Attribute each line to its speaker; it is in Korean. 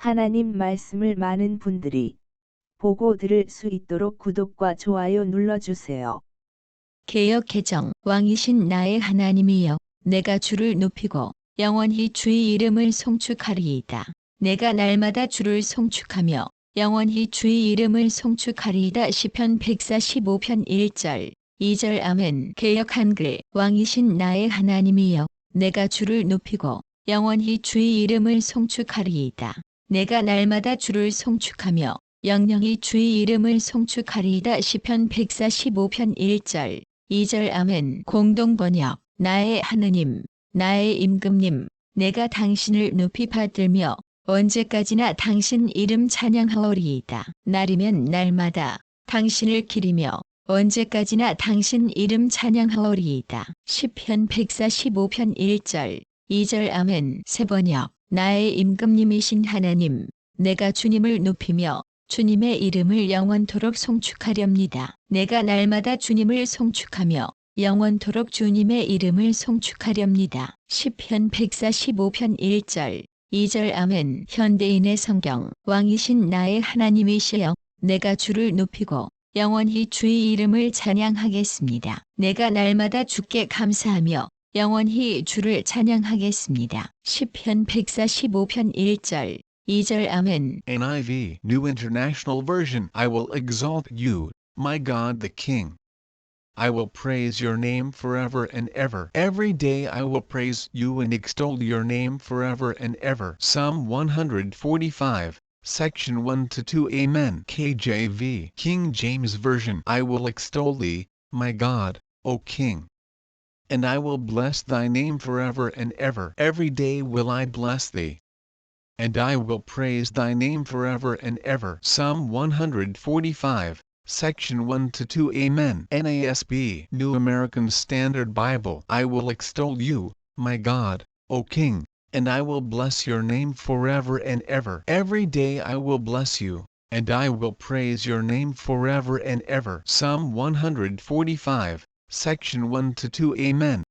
Speaker 1: 하나님 말씀을 많은 분들이 보고 들을 수 있도록 구독과 좋아요 눌러주세요.
Speaker 2: 개역 개정 왕이신 나의 하나님이여 내가 주를 높이고 영원히 주의 이름을 송축하리이다. 내가 날마다 주를 송축하며 영원히 주의 이름을 송축하리이다. 시편 145편 1절 2절 아멘 개역 한글 왕이신 나의 하나님이여 내가 주를 높이고 영원히 주의 이름을 송축하리이다. 내가 날마다 주를 송축하며 영영이 주의 이름을 송축하리이다. 시편 145편 1절 2절 아멘 공동 번역 나의 하느님 나의 임금님 내가 당신을 높이 받들며 언제까지나 당신 이름 찬양하오리이다. 날이면 날마다 당신을 기리며 언제까지나 당신 이름 찬양하오리이다. 시편 145편 1절 2절 아멘 세번역 나의 임금님이신 하나님 내가 주님을 높이며 주님의 이름을 영원토록 송축하렵니다. 내가 날마다 주님을 송축하며 영원토록 주님의 이름을 송축하렵니다. 시편 145편 1절 2절 아멘 현대인의 성경 왕이신 나의 하나님이시여 내가 주를 높이고 영원히 주의 이름을 찬양하겠습니다. 내가 날마다 주께 감사하며 영원히 주를 찬양하겠습니다. 시편 145편 1절 2절 아멘
Speaker 3: NIV New International Version I will exalt you, my God the King. I will praise your name forever and ever. Every day I will praise you and extol your name forever and ever. Psalm 145, section 1 to 2 Amen. KJV King James Version I will extol thee, my God, O King. And I will bless thy name forever and ever. Every day will I bless thee and I will praise thy name forever and ever. Psalm 145, section 1 to 2 Amen. NASB New American Standard Bible I will extol you, my God, O King, and I will bless your name forever and ever. Every day I will bless you, and I will praise your name forever and ever. Psalm 145, section 1 to 2 Amen.